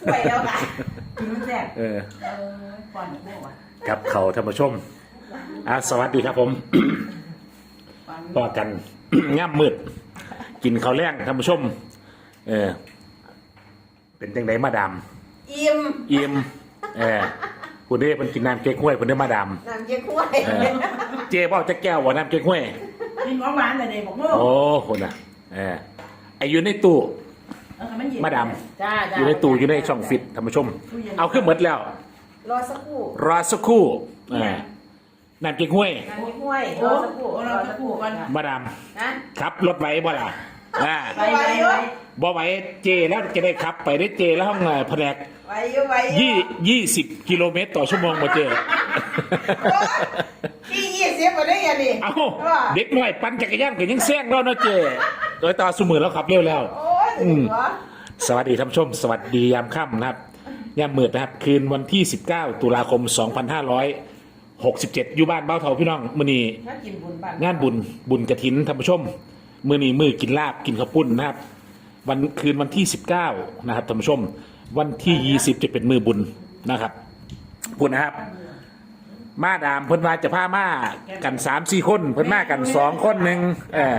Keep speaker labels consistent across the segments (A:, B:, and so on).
A: ช่วยแล้วค่ะ
B: กินมันแซ่บ
C: เออ
B: เออก่อนพวกอะ
C: กับเขาท่านผู้ชมอะสวัสดีครับผม
B: ก่อน
C: พอกัน ง่ามมืด กินข้าวแรงท่านผู้ชม เออ เป็นจังไดมาดาม
A: อิ่ม
C: อิ่มเออผู้นี้มันกินน้ำเก๊กฮวยผู้นี้มาดาม
A: น้ำเจ๊กล้วย
C: เออเจ๊บอกจะแก้วว่าน้ำเก๊กฮวย
B: กินของหวานแต่เด็กบอกโม่
C: โอ้คนน่ะเออไออยู่ในตู้
B: เออมันเย็น
C: มาดาม
A: จ้า
C: อ
A: จ้า
C: ยู่ในตู้อยู่ในช่องฟิตท่านผู้ชม เอาขึ้นหมดแล้ว
A: รอสักครู่
C: รอสักครู่เออน้ำเก๊กฮวย
A: น้ำเจ๊กล้วย
B: โอ้
A: รอสักครู่
B: โอ้เราจะคู่ก่อน
C: มาดาม
A: นะครับ
C: รถไหวบ่ล่ะอ่า
B: ไปไปไป
C: บ่ไหวเจแล้วจะได้ขับ ไปได้เจแล้วห้องเอ่อแผนก
A: ไว้อยู่ไว้อยู่
C: ยี่ยี่สิบกิโลเมตรต่อชั่วโมงมาเจ
A: พี่ยี่สิบมาได้ยังนี่
C: เอ้าเด็กน้อยปั่นจักรยานก็ยังแซงแล้วเนาะเจโดยต่อสมือแล้วขับเร็วแล้ว
A: โอ้ย
C: อืม
A: เหรอ
C: สวัสดีท่านผู้ชม สวัสดียามค่ำนะครับ ยามมืดนะครับ คืนวันที่ 19 ตุลาคม 2567 อยู่บ้านเบ้าเถาพี่น้อง มื้อนี้
A: ถ้ากินบุญบ้าน
C: งานบุญบุญกระถินท่านผู้ชม มื้อนี้มือกินลาบกินข้าวปุ้นนะครับ วันคืนวันที่ 19 นะครับท่านผู้ชม วันที่ 20 จะเป็นมือบุญนะครับพูดนะครับ มาดามเพิ่นว่าจะพามากันสามสี่คน เพิ่นมากันสองคนหนึ่งเออ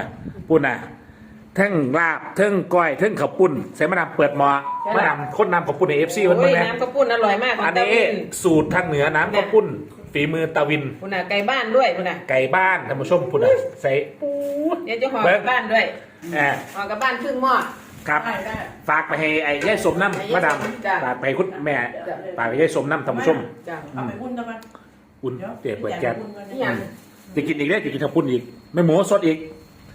C: ปุ่นน่ะ เทั้งลาบเทั้งก้อยเทั้งข้าวปุ้นใส่มาดามเปิดหมอมาดามคนนำข้าวปุ้นในเอฟซีเพิ่น
A: โอ้
C: เบิ่
A: ย
C: งแหนะ
A: น้ำกระปุ้นอร่อยมาก
C: อันนี้สูตรทางเหนือน้ำข้าวปุ้น ฝีมือตาวิน
A: คุณน่ะไก่บ้านด้วยคุณน่ะ
C: ไก่บ้านท่านผู้ชมปุ่นน่ะใส่ปู
A: เดี๋ยวจะห่อกลับบ้านด้วย
C: แอบ
A: ห่อกลับบ้านครึ่งหม้อ
C: ครับ
B: ได้ได้
C: ฝากไปให้ไอ้ยายสมน้ำมาดาม
A: จ้ะ
C: ฝากไปให้คุณแม่ฝากไปให้ยายสมน้ำท่านผู้ชม
A: จ้า
B: เอาไปบุญกันมา
C: อุ่น
B: เดี๋ยว
C: เตี๋ยเปิดแก๊ส
A: นี่ยัง
C: จะกินอีกแล้วจะกินข้าวปุ้นอีก ไม่หมูสดอีก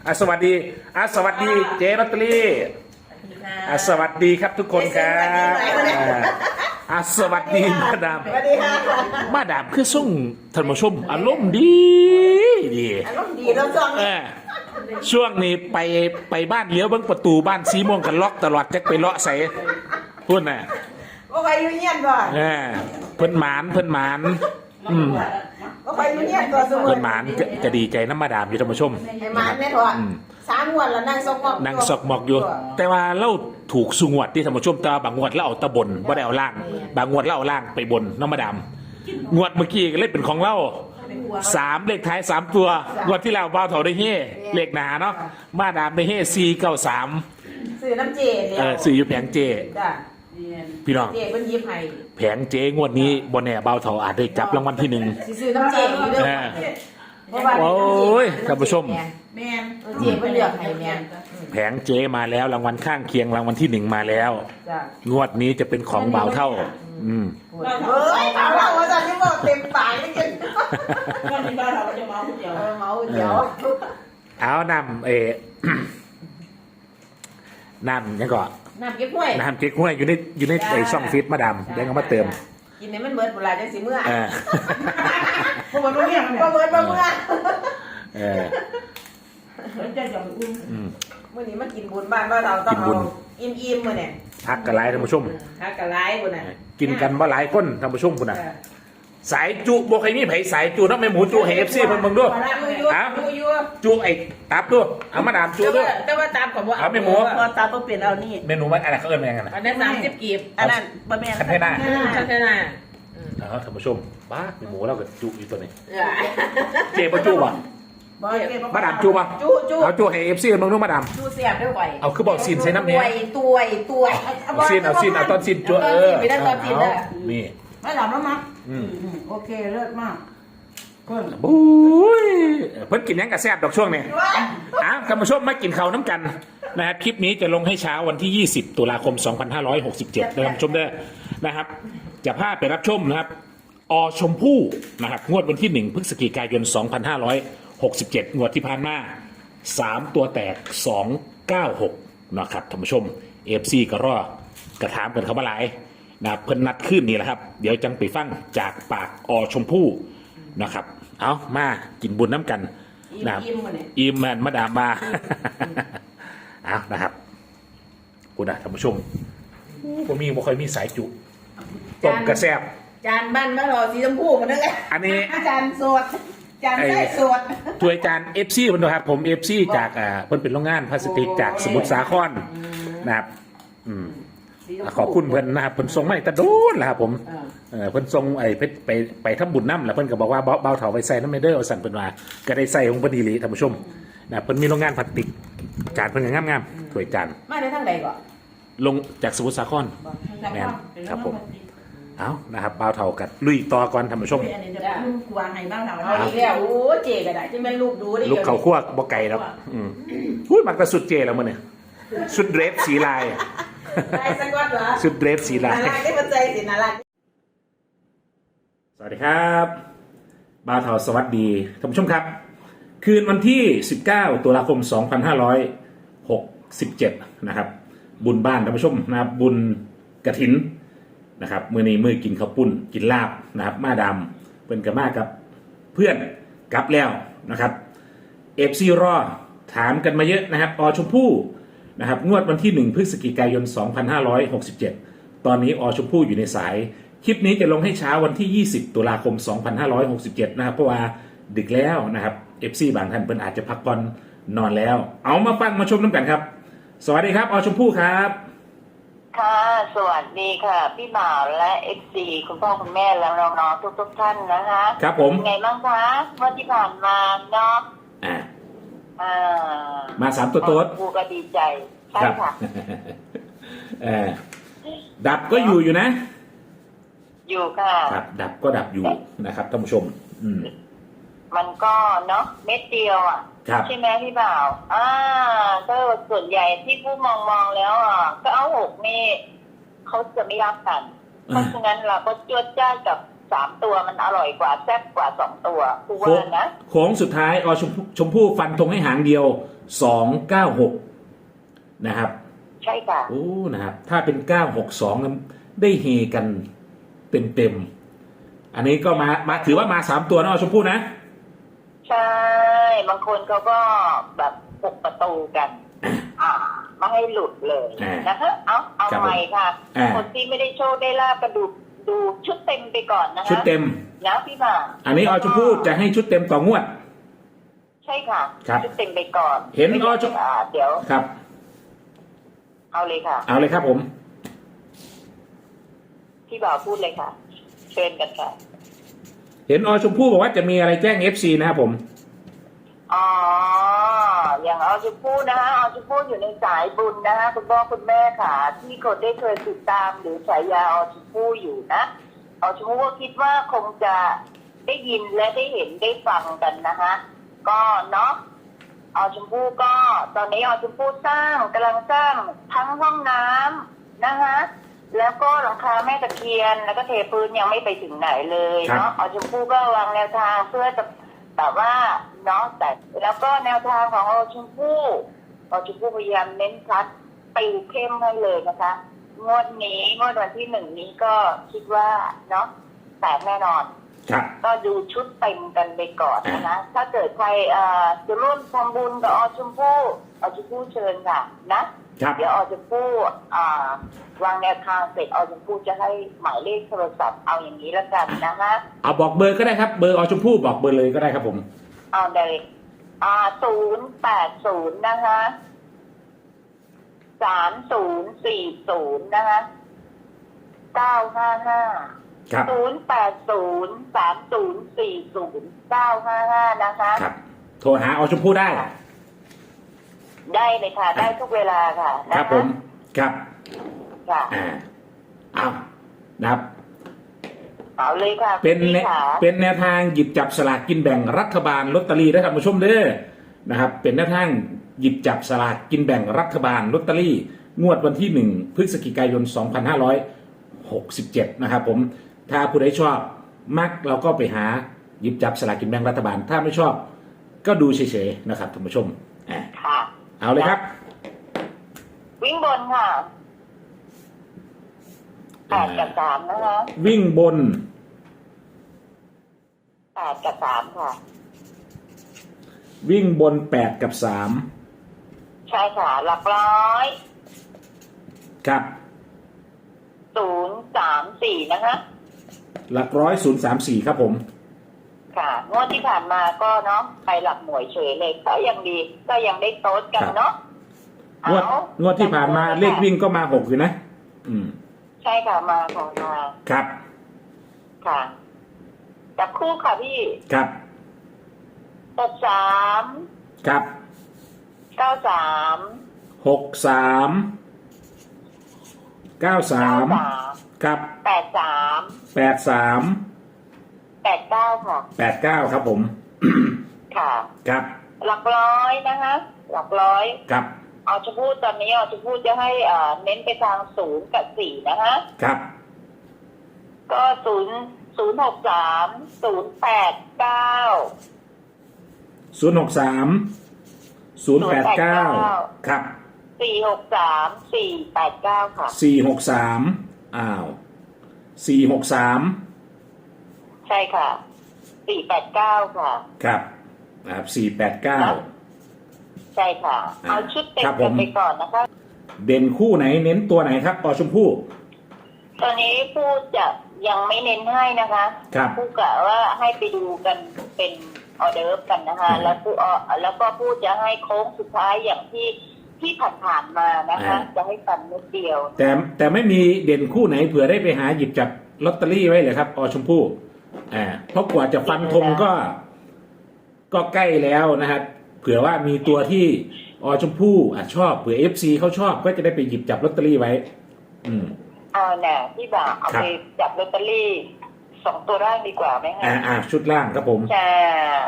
C: อะสวัสดีอะสวัสดีเจลอตเตอรี่อะสวัสดีครับทุกคนครับอะอะสวัสดีมาดาม
A: สวัสดีค่ะ
C: มาดามคือส่งท่านผู้ชมอารมณ์ดีดี
A: อารมณ์ดีเราจอง
C: เออช่วงนี้ไปไปบ้านเลี้ยวเบิ้งประตูบ้านสีม่วงกันล็อกตลอดจะไปเลาะใส่พูดน่ะ
A: ว่าไปอยู่เงียบก่อน
C: เออเพิ่นหมานเพิ่นหมานอืม
A: ว่า ไปอยู่เงียบก่อนสมุ
C: เพิ่
A: น
C: นหมานจะจะดีใจน้ำมาดามอยู่ท่านผู้ชม
A: ให้มันแม่ถอด
C: อืม
A: สามวันแล้วนั่งซอกมอก
C: นางสอกหมอกอยู่ แต่ว่าเราถูกสุงวดที่ธรรมชมแตว่าบางงวดเราเอาตะบนบ่ได้เอาล่าง บางงวดเราเอาล่างไปบนน้องมาดามงวดเมื่อกี้ก็เลยเป็นของเราสามเลขท้ายสามตัวงวดที่แล้วบ้าวเถาได้เฮ่เลขหนาเนาะมาดามได้เฮ่สี่เก้าสาม
A: ซื้อน้ำเจเดีย
C: เอ
A: ว
C: อซื้ออยู่แผงเจ
A: จ้ะ
C: พี่น้อง
A: เจเป็นยิบให้
C: แผงเจงวดนี้บนแน่บ้าวเถาอาจได้จับรางวัลที่หนึ่ง
A: สิซื้อน้ำเจอยู่เด้อ
C: เออ
A: เพราะว่า
C: โอ้ยท่านผู้ชม
B: แม่น
A: เจเพิ่นเลือกให้แม่น
C: แผงเจมาแล้วรางวัลข้างเคียงรางวัลที่หนึ่งมาแล้ว
A: จ้ะ
C: งวดนี้จะเป็นของบ่าวเท่า อืม
A: เฮ้ยถามเราว่าตอนนี้บอกเต็มปากเลยกัน
B: ก็ที่บ้านเราก็จะมาคนเดียว
A: เออเมาเดี๋ยว
C: เอานำเอ นำยังก่อน
A: น้ำเก็บห้วย
C: น้ำเก๊กฮวยอยู่ในอยู่ในไอ้ช่องฟิตมาดามเดี๋ยวเอามาเติม
A: กินให้มันเบิดเวลาจังสิเมื่อ
C: เออ
B: พวกมันรู้ยังไง
A: บ่เบิดบ่เมื่อ
C: เออ
B: เจะจะไปอุ้ม
C: อืม
A: มื้อนี้มากินบุญบ้านบ้านเราต้อง
C: กินบุ
A: เอา
C: ญ
A: อิ่มๆมื้อเนี่ย
C: พักกันหลายท่านผู้ชม
A: ฮักกะหลายพุ่นน่ะ
C: กินกันว่าหลายคนท่านผู้ชมคุณน่ะ
A: เออ
C: สายจุบ่ใครมีไผสายจุเนาะแม่หมูจุให้ FC เพิ่นเบิ่งด้วย
A: อยู่อยู่
C: อะ
A: อยู่อยู่
C: จุไอ้ตับด้วยเอามาดามจุ
A: แต่
C: ด้ว
A: ว่าย แต่ว่าตามกับว่า
C: เอาไม่หมู
B: พอตาเปลี่ยนเอานี่
C: เมนูมันอะไรเขาเอิ้นว่าหยังไงน่ะ
A: อันนั้น30กีบ
B: อันนั้นบะแม่
C: คันเทน่า
A: คันเทน่า
C: เอาท่านผู้ชมบ้าแม่หมูเราก็จุอยู่ตัวนี้
A: เออ
C: เจบ่จุบ่
B: บอยเก็บ
C: มาดามจุบ่
A: จูจู
C: เอาจุให้ FC เบิ่งดูมาดาม
A: จูเสียบด้วยไหว
C: เอาคือบอกซีนใส่น้ำเนี่ย
A: ตัวยตัวยตัวย
C: เอาซีนเอาซีนเอาตอนซีนจัวเออ
A: ไม่ได้ตอนซีน
C: เอา
A: เลย
C: นี่
B: ไม่หลับแล้วมั้ง
C: อืม
B: โอเคเลิศมากก้น
C: บุ้ยเพิ่นกินหยังกระแซบดอกช่วงนี้อ้าวท่านผู้ชมมากินข้าวน้ำกันนะครับคลิปนี้จะลงให้เช้าวันที่ 20 ตุลาคม 2567ท่านผู้ชมเด้อนะครับ จะพาไปรับชมนะครับ อชมพู่นะครับงวดวันที่ 1 พฤศจิกายน 2567 งวดที่ผ่านมา 3 ตัวแตก 296 นะครับท่านผู้ชม FC ก็รอกระถามกันเขามาหลาย นะครับเพิ่นนัดขึ้นนี่แหละครับ เดี๋ยวจังไปฟังจากปากอชมพู่นะครับ เอามากินบุญน้ำกันนะครับ
A: อิ่มๆมาเนี่ย
C: อิมแมนมาดามมา เอานะครับคุณนะท่านผู้ชมผมมีบ่ค่อยมีสายจุต้มกระแซบ
A: จานบ้านบ้านเราสีชมพูหมดนั่นแหละ
C: อันนี้
A: จานสดจานไส้สด
C: ถ้วยจานเอฟซีมันนะครับผมเอฟซีจากอ่าเพิ่นเป็นโรงงานพลาสติกจากสมุทรสาครนะครับ อืม
A: สสีชมพู
C: ขอบคุณเพิ่นนะครับเพิ่นส่งมาให้ตะโดนแหละครับผม
A: เออ
C: เออเพิ่นส่งไอ้เพชรไปไปทำบุญน้ำแล้วเพิ่นก็บอกว่าเบาเบาเถาไปใส่น้ำเมเดอร์เอาสั่นเพิ่นว่าก็ได้ใส่ของเพิ่นดีหลีท่านผู้ชมนะเพิ่นมีโรงงานพลาสติกจานเพิ่นก็งามๆถ้วยจาน
A: มาในทางใดก่อน
C: ลงจากสมุทรสาคร
B: บอก
C: แม่นครับผม เอานะครับเบาเถากับลุยต่อก่อนท่านผู้ชม
B: อันนี้จะเป็นกวางให้บ้างเรา
A: เอาอีกแล้วโอ้เจ๊ก็ได้จะเป็นลูกดูได้
C: ลูกเขาคั่วบ่ไก่แล้วอืมอุ้ยมักแต่สุดเจแล้วมื้อเนี่ยสุดเดรฟสีลาย
A: ได้สักวันเหรอ
C: สุดเดรฟสีลา
A: น่ายรักได้มาใจสิน่ารัก
C: สวัสดีครับบาวเทาสวัสดีท่านผู้ชมครับ คืนวันที่ 19 ตุลาคม 2567 นะครับ บุญบ้านท่านผู้ชมนะครับ บุญกระถินนะครับมือนี้มือกินข้าวปุ้นกินลาบนะครับ มาดำเป็นกับมากับเพื่อนกลับแล้วนะครับเอฟซีรอถามกันมาเยอะนะครับอชมพู่ นะครับงวดวันที่ 1 พฤศจิกายน 2567 ตอนนี้อชมพู่อยู่ในสาย คลิปนี้จะลงให้เช้าวันที่ 20 ตุลาคม 2567 นะครับ เพราะว่าดึกแล้วนะครับ FC บางท่านเพิ่นอาจจะพักผ่อนนอนแล้ว เอามาฟังมาชมน้ำกันครับ สวัสดีครับอชมพู่ครับ
D: ค่ะ สวัสดีค่ะ พี่บ่าวและเอฟซีคุณพ่อคุณแม่และน้องๆทุกๆท่านนะคะ
C: ครับผม
D: เป็นไงบ้างคะวันที่ผ่านมาเนาะ
C: อ่า
D: อ่า
C: มาสามตัวโต๊ด
D: ครูก็ดีใจใช่
C: ครับ
D: ค่ะ
C: เออดับก็อยู่อยู่นะ
D: อยู่ค่ะ
C: ครับ ดับก็ดับอยู่นะครับท่านผู้ชม อืม
D: มันก็เนาะเม็ดเดียวอะ
C: ครับ
D: ใช่ไหมพี่บ่าวอ่าก็ส่วนใหญ่ที่ผู้มองมองๆแล้วอะก็เอาหกนี่เขาจะไม่รับกัน เพราะฉะนั้นเราก็จวดจ้าดกับ สามตัวมันอร่อยกว่าแซ่บกว่าสองตัวครู
C: โค้
D: ว่างนะ
C: โค้งสุดท้ายอชมพู่ชมพู่ฟันธงให้หางเดียว296นะครับ
D: ใช่ค่ะ
C: โอ้นะครับ ถ้าเป็น962นั้นได้เฮกันเต็มเต็มๆอันนี้ก็มามาถือว่ามาสามตัวนะชมพู่นะ
D: ใช่ บางคนเขาก็แบบปกประตูกันอ่าไม่ให้หลุดเลย
C: อ่าน
D: นะคะเอาเอา
C: ครับผม
D: ใหม่ค่ะ
C: อ่า
D: คนที่ไม่ได้โชคได้ลาบก็ดู ดูชุดเต็มไปก่อนนะคะ
C: ชุดเต็ม
D: นะพี่บ่าว
C: อันนี้อชมพู่จะให้ชุดเต็มต่องวด
D: ใช่ค่ะ
C: ครับ
D: ชุดเต็มไปก่อน
C: เห็น
D: ไม่
C: อ้อ
D: ใช่
C: ชุด
D: อ่าเดี๋ยว
C: ครับ
D: เอาเลยค่ะ
C: เอาเลยครับผม
D: พี่บ่าวพูดเลยค่ะ เชิญกันค่ะ
C: เห็นอชมพู่บอกว่าจะมีอะไรแจ้ง FC นะครับผม
D: อ๋อ อย่างเอาจะพูดนะคะเอาจะพูดอยู่ในสายบุญนะคะคุณพ่อคุณแม่ค่ะ ที่คนได้เคยติดตามหรือฉายาเอาจะพูดอยู่นะเอาจะพูดก็คิดว่าคงจะได้ยินและได้เห็นได้ฟังกันนะคะก็เนาะเอาชมพู่ก็ตอนนี้เอาชมพู่สร้างกำลังสร้างทั้งห้องน้ำนะคะแล้วก็หลังคาแม่ตะเคียน แล้วก็เทพื้นยังไม่ไปถึงไหนเลย
C: ครับ
D: เนาะเอาชมพู่ก็วางแนวทางเพื่อจะแต่ว่า เนาะแต่แล้วก็แนวทางของเราชมพู่เราชมพู่พยายามเน้นชัดติวเข้มให้เลยนะคะ งวดนี้งวดวันที่หนึ่งนี้ก็คิดว่าเนาะแตกแน่นอน
C: ครับ
D: ก็ดูชุดเต็มกันไปก่อนนะคะถ้าเกิดใครเอ่อจะร่วมทำบุญกับอชมพู่อชมพู่เชิญค่ะนะ
C: ครับ
D: เดี๋ยวอชมพู่อ่าวางแนวทางเสร็จอชมพู่จะให้หมายเลขโทรศัพท์เอาอย่างนี้แล้วกันนะคะ
C: เอาบอกเบอร์ก็ได้ครับ เบอร์อชมพู่บอกเบอร์เลยก็ได้ครับผม
D: เอาได้เลยอ่าศูนย์แปดศูนย์นะคะสามศูนย์สี่ศูนย์นะคะเก้าห้าห้า
C: ครับ
D: ศูนย์แปดศูนย์สามศูนย์สี่ศูนย์เก้าห้าห้านะคะ
C: ครับ โทรหาอชมพู่ได้
D: ได้เลยค่ะ ได้ทุกเวลาค่ะ
C: ค
D: นะะ
C: รับผม ครับ
D: ค่ะ
C: อ่า เอานะครับ
D: เอาเลยค่ะ
C: เป็น
D: คุณ
C: แน
D: พี่ขา
C: เป็นแนวทางหยิบจับสลากกินแบ่งรัฐบาลลอตเตอรี่ได้ท่านผู้ชมเด้อนะครับ เป็นแนวทางหยิบจับสลากกินแบ่งรัฐบาลลอตเตอรี่ งวดวันที่1พฤศจิกายน 2567 นะครับผมถ้าผู้ใดชอบมักเราก็ไปหาหยิบจับสลากกินแบ่งรัฐบาล ถ้าไม่ชอบก็ดูเฉยๆนะครับท่านผู้ชมอ่า
D: ค่ะ
C: เอาเลยครับ
D: วิ่งบนค่ะแปดกับสามนะคะ
C: วิ่งบน
D: แปดกับสามค่ะ
C: วิ่งบน8กับ
D: ใช่ค่ะ หลักร้อย
C: 3ครับ
D: ศูนย์สามสี่นะคะ
C: หลักร้อยศูนย์สามสี่ครับผม
D: ค่ะงวดที่ผ่านมาก็เนาะไปหลักหน่วยเฉยเลยก็ยังดี ก็ยังได้โต๊ดกันเนาะ
C: งวด
D: เอา
C: งวดที่ผ่านมาเลขวิ่งก็มาหกอยู่นะ อืม
D: ใช่ค่ะมาค่ะมา
C: ครับ
D: ค่ะ จับคู่ค่ะพี่
C: ครับ
D: หกสาม
C: ครับ
D: เก้าสาม
C: หกสามเก้าสา
D: เก้ามสาม
C: ครับ
D: แปดสาม
C: แปดสาม
D: แปดเก้าค่ะ
C: แปดเก้าครับผม
D: ค่ะ
C: ครับ
D: หลักร้อยนะคะ หลักร้อย
C: ครับ
D: เอาชมพู่ตอนนี้เอาชมพู่จะให้อ่าเน้นไปทางศูนย์กับสี่นะคะ
C: ครับ
D: ก็ศูนย์ ศูนย์หกสามศูนย์แปดเก้า
C: ศูนย์หกสามศูนย์แปดเก้าครับ
D: สี่หกสามสี่แปดเก้าค่ะ
C: สี่หกสามอ้าวสี่หกสาม
D: ใช่ค่ะสี่แปดเก้าค่ะ
C: ครับนะครับสี่แปดเก้า
D: ใช่ค่ะ
C: อ่า
D: เอาชุดเต็ม
C: ครับผ
D: กั
C: ม
D: นไปก่อนนะคะ
C: เด่นคู่ไหนเน้นตัวไหนครับปอชมพู่
D: ตอนนี้พูดจะ ยังไม่เน้นให้นะคะ
C: ครับ
D: พูดกะว่าให้ไปดูกันเป็นออเดิร์ฟกันนะคะ
C: อืม
D: แล้วพูดอ่อแล้วก็พูดจะให้โค้งสุดท้ายอย่างที่ที่ผ่านๆมานะคะ
C: อ่า
D: จะให้ฟันนิดเดียว
C: แต่แต่ไม่มีเด่นคู่ไหนเผื่อได้ไปหาหยิบจับลอตเตอรี่ไว้เลยครับปอชมพู่อ่าเพราะกว่าจะฟันธงก็ ก็ใกล้แล้วนะครับ เผื่อว่ามีตัวที่อชมพู่อะชอบเผื่อเอฟซีเขาชอบก็จะได้ไปหยิบจับลอตเตอรี่ไว้ อืม
D: เอาน่ะพี่บ่าวเอา
C: ครับ
D: ไปจับลอตเตอรี่สองตัวร่างดีกว่าไหมคะ
C: อ่าอ่าชุดล่างครับผม
D: ใช่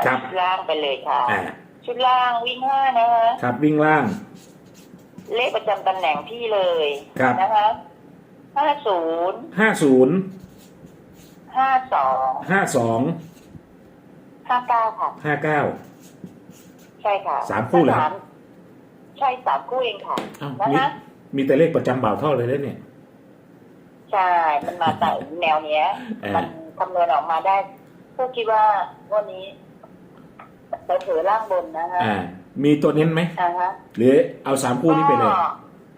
C: ครับ
D: ชุดล่างไปเลยค่ะ
C: อ่า
D: ชุดล่างวิ่งห้านะคะ
C: ครับวิ่งล่าง
D: เลขประจำตำแหน่งพี่เลย
C: ครับ
D: นะคะห้าศูนย์
C: ห้าศูนย์
D: ห้าสอง
C: ห้าสอง
D: ห้าเก้าค่ะ
C: ห้าเก้า
D: ใช่ค่ะ
C: สามคู่เหรอ
D: สามใช่สามคู่เองค่ะ
C: อ้าว
D: นะ
C: มี
D: คะ
C: มีแต่เลขประจำบ่าวเท่าเลยแล้วเนี่ย
D: ใช่ มันมาแต่แนวเนี้ย
C: เออ
D: มันคำนวณออกมาได้พวกคิดว่าวันนี้ไปถือล่างบนนะคะ
C: อ่ามีตัวเน้นไหม
D: อ่าฮะ
C: หรือเอาสามคู่นี้ไปเลย
D: ก็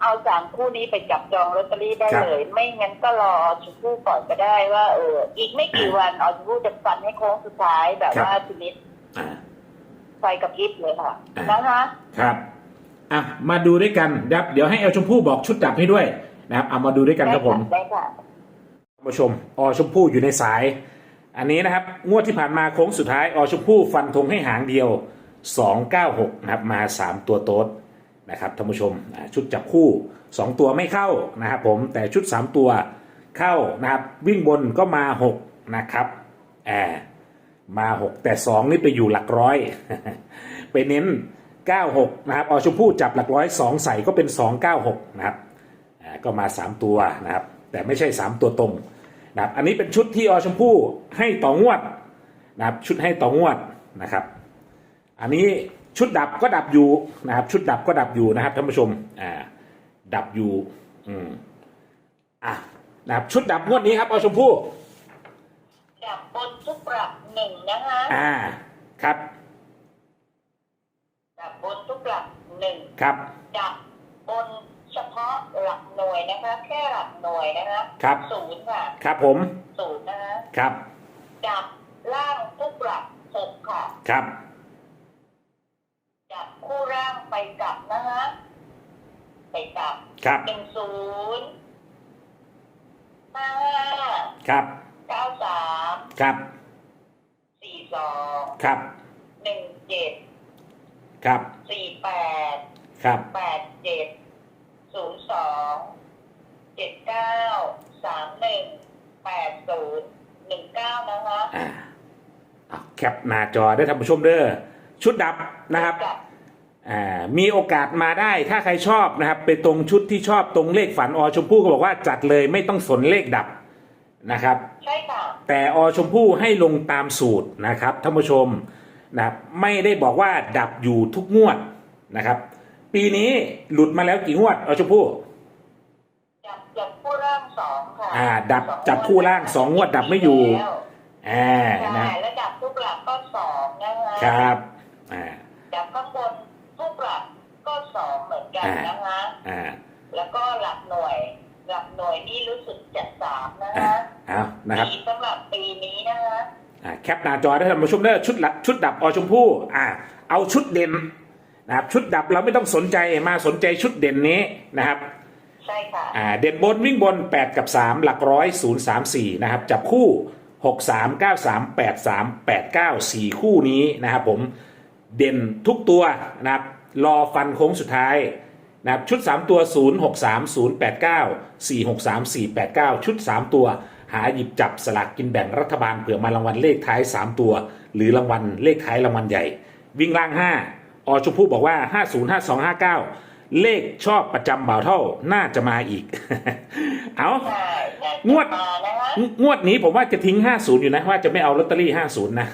D: เอาสามคู่นี้ไปจับจองลอตเตอรี่ได้
C: ครับ
D: เลย ไม่งั้นก็รอชมพู่ก่อนก็ได้ว่าเอออีกไม่กี่วันเอาชมพู่จะฟันให้โค้งสุดท้ายแบบว่าชนิด
C: อ่า
D: ไฟกับพริบเลยค่ะ
C: อ่า
D: นะคะ
C: ครับอะมาดูด้วยกันครับ เดี๋ยวให้เอลชมพู่บอกชุดดับให้ด้วย นะครับเอามาดูด้วยกันครับผม
D: ได้ค่ะ
C: ท่านผู้ชมอชมพู่อยู่ในสาย อันนี้นะครับ งวดที่ผ่านมาโค้งสุดท้ายอชมพู่ฟันธงให้หางเดียว 296 นะครับ มา 3 ตัวโต๊ดนะครับท่านผู้ชมอ่าชุดจับคู่ 2 ตัวไม่เข้านะครับผมแต่ชุด 3 ตัวเข้านะครับ วิ่งบนก็มา 6 นะครับแอบมา 6 แต่ 2 นี่ไปอยู่หลักร้อย ไปเน้น 96 นะครับอชมพู่จับหลักร้อย 2 ใส่ก็เป็น 296 นะครับอ่า ก็มา 3 ตัวนะครับ แต่ไม่ใช่ 3 ตัวตรงนะครับ อันนี้เป็นชุดที่อชมพู่ให้ต่องวดนะครับ ชุดให้ต่องวดนะครับ อันนี้ชุดดับก็ดับอยู่นะครับ ชุดดับก็ดับอยู่นะครับท่านผู้ชมอ่าดับอยู่อืมอะนะครับชุดดับงวดนี้ครับอชมพู่
D: จับบนทุกปรับหนึ่งนะคะ
C: อ่าครับ
D: จับบนทุกหลักหนึ่ง
C: ครับ
D: จับบนเฉพาะ หลักหน่วยนะคะ แค่หลักหน่วยนะคะ
C: ครับ
D: ศูนย์ค่ะ
C: ครับผม
D: ศูนย์นะคะ
C: ครับ
D: จับล่างทุกหลักหกค่ะ
C: ครับ
D: จับคู่ร่างไปกลับนะคะไปกลับ
C: ครับ
D: หนึ่งศูนย์ห้า
C: ครับ
D: เก้าสาม
C: ครับ
D: สี่สอง
C: ครับ
D: หนึ่งเจ็ด
C: ครับ
D: สี่แปด
C: ครับ
D: แปดเจ็ดศูนย์สองเจ็ดเก้าสามหนึ่งแปดศูนย์หนึ่งเก้านะคะ
C: อ่าเอาแคปหน้าจอได้ท่านผู้ชมเด้อชุดดับนะครับ
D: กับ
C: อ่ามีโอกาสมาได้ถ้าใครชอบนะครับ ไปตรงชุดที่ชอบตรงเลขฝันอชมพู่ก็บอกว่าจัดเลยไม่ต้องสนเลขดับนะครับ
D: ใช่ค่ะ
C: แต่อชมพู่ให้ลงตามสูตรนะครับท่านผู้ชมนะครับไม่ได้บอกว่าดับอยู่ทุกงวดนะครับ ปีนี้หลุดมาแล้วกี่งวดอชมพู่
D: จับจับคู่ร่างสองค่ะ
C: อ่า ดับ
D: สอง
C: จับคู่ร่างสองงวดดับไม่อยู่
D: แล้ว
C: อ่า
D: ใช่
C: นะ
D: แล้วจับทุกหลักก็สองนะคะ
C: ครับอ่า
D: จับข้างบนทุกหลักก็สองเหมือนกัน
C: อ่าน
D: นะคะ
C: อ่า
D: แล้วก็หลักหน่วยหลักหน่วยนี่รู้สึกจะสามนะ
C: อ่า
D: คะ
C: เอานะครับ
D: ดีสำหรับปีนี้นะคะ
C: อ่าแคปหน้าจอได้ท่านผู้ชมเด้อชุดละชุดดับอชมพู่อ่าเอาชุดเด่นนะครับชุดดับเราไม่ต้องสนใจมาสนใจชุดเด่นนี้นะครับ
D: ใช่ค่ะ
C: อ่าเด่นบนวิ่งบน 8 กับ 3 หลักร้อย0 3 4นะครับจับคู่ 6 3 9 3 8 3 8 9 4 คู่นี้นะครับผมเด่นทุกตัวนะครับรอฟันโค้งสุดท้ายนะครับชุด 3 ตัว 0 6 3 0 8 9 4 6 3 4 8 9 ชุด 3 ตัว หาหยิบจับสลากกินแบ่งรัฐบาลเผื่อมารางวัลเลขท้าย 3 ตัว หรือรางวัลเลขท้ายรางวัลใหญ่ วิ่งล่าง 5 อชมพู่บอกว่า 50 52 59 เลขชอบประจำบ่าวเท่าน่าจะมาอีก เอา
D: ใช่น่าจะ
C: งวด
D: มานะคะ
C: งวดนี้ผมว่าจะทิ้ง50อยู่นะ ว่าจะไม่เอาลอตเตอรี่50นะ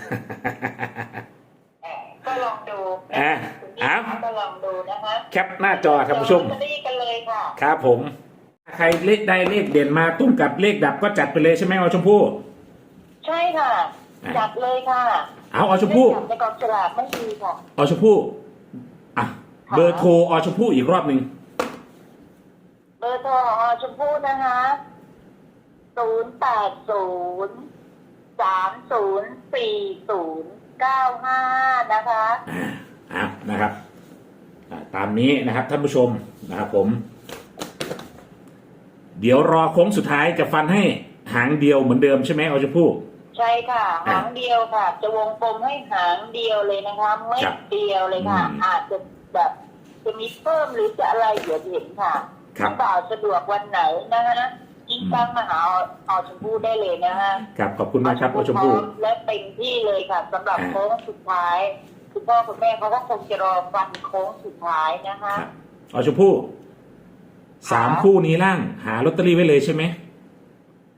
D: เอ่อก็ลองดู
C: อะ
D: คุณ
C: เอา
D: พี่ก็ลองดูนะคะ
C: แคปหน้าจอท่านผู้ชม
D: ลอตเตอรี่กันเลยค่ะ
C: ครับผม ใครเลขได้เลขเด่นมาตุ้มกับเลขดับก็จัดไปเลยใช่ไหมอชมพู่
D: ใช่ค่ะ
C: อะ
D: จัดเลยค่ะ
C: เอาอชมพู่
D: จัดในกองฉลากไม่มีค่ะ
C: อชมพู่อะ
D: ค่ะ
C: เบอร์โทรอชมพู่อีกรอบหนึ่ง
D: เบอร์โทรของอชมพู่นะคะ ศูนย์แปดศูนย์สามศูนย์สี่ศูนย์เก้าห้านะคะ
C: อ่าอะนะครับอ่าตามนี้นะครับท่านผู้ชมนะครับผม เดี๋ยวรอโค้งสุดท้ายจะฟันให้หางเดียวเหมือนเดิมใช่ไหมอชมพู่
D: ใช่ค่ะ
C: อะ
D: หางเดียวค่ะ จะวงกลมให้หางเดียวเลยนะคะไม่
C: ครับ
D: เดียวเลยค่ะ
C: อืม
D: อาจจะแบบจะมีเพิ่มหรือจะอะไรเดี๋ยวเห็นค่ะ
C: ครับ
D: ถ้าบ่าวสะดวกวันไหนนะคะ ยิ่งตั้งมาหาอชมพู่ได้เลยนะคะ
C: ครับขอบคุณมากครับอชมพู่
D: พร้อและเต็มที่เลยค่ะสำหรับ
C: อ่า
D: โค้งสุดท้ายคุณพ่อคุณแม่เขาก็คงจะรอฟันโค้งสุดท้ายนะคะ
C: ครับอชมพู่สามคู่นี้ล่าง หาลอตเตอรี่ไว้เลยใช่ไหม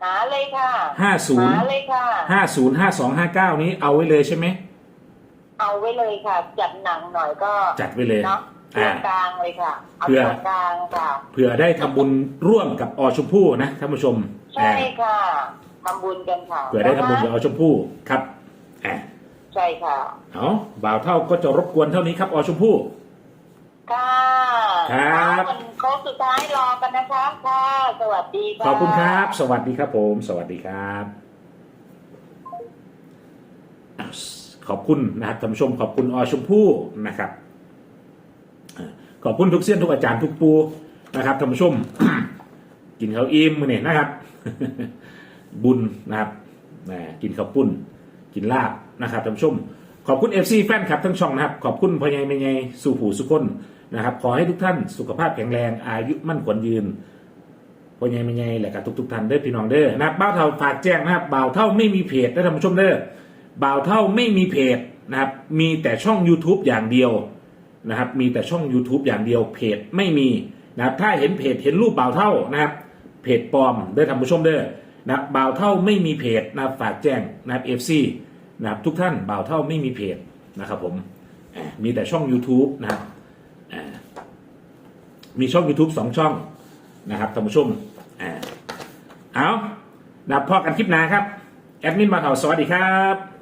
D: หาเลยค่ะ
C: ห้าศูนย์
D: หาเลยค่ะ
C: ห้าศูนย์ห้าสองห้าเก้านี้เอาไว้เลยใช่ไหม
D: เอาไว้เลยค่ะ จัดหนังหน่อยก็
C: จัดไว้เลย
D: เนาะ ตัว
C: อ่า
D: กลางเลยค่ะเอา
C: เพื่อ
D: ตัวกลางค่ะ
C: เผื่อได้ทำบุญร่วมกับอชมพู่นะท่านผู้ชม
D: ใช่
C: อ่า
D: ค่ะทำบุญกันค่ะ
C: เผื่อได้ทำบุญกับอชมพู่ครับอ่า
D: ใช่ค่ะ
C: เอาบ่าวเท่าก็จะรบกวนเท่านี้ครับอชมพู่
D: ค่ะ
C: ครับ
D: วันโค้งสุดท้ายรอกันนะคะค่ะสวัสดีค่ะ
C: ขอบคุณครับ สวัสดีครับผม สวัสดีครับอะขอบคุณนะครับท่านผู้ชมขอบคุณอชมพู่นะครับอะ ขอบคุณทุกเสี้ยนทุกอาจารย์ทุกปูนะครับท่านผู้ชม กินข้าวอิ่มมือเนี่ยนะครับ บุญนะครับแหมกินข้าวปุ้น กินลาบนะครับท่านผู้ชม ขอบคุณเอฟซีแฟนคลับทั้งช่องนะครับขอบคุณพญายไม่ใหญ่สู่หูสุคนนะครับ ขอให้ทุกท่านสุขภาพแข็งแรง อายุมั่นขวัญยืนพญายไม่ใหญ่และครับทุก ๆท่านเด้อพี่น้องเด้อนะครับบ่าวเท่าฝากแจ้งนะครับบ่าวเท่าไม่มีเพจนะท่านผู้ชมเด้อบ่าวเท่าไม่มีเพจนะครับมีแต่ช่อง YouTube อย่างเดียว นะครับมีแต่ช่อง YouTube อย่างเดียวเพจไม่มีนะครับถ้าเห็นเพจเห็นรูปบ่าวเท่านะครับ เพจปลอมเด้ท่านผู้ชมเด้อนะบ่าวเท่าไม่มีเพจนะฝากแจ้งนะครับเอฟซีนะครับทุกท่านบ่าวเท่าไม่มีเพจนะครับผมมีแต่ช่อง YouTube นะครับมีช่อง YouTube สองช่องนะครับท่านผู้ชมเอานะพอกันคลิปหน้าครับ แอดมินบ่าเท่าสวัสดีครับ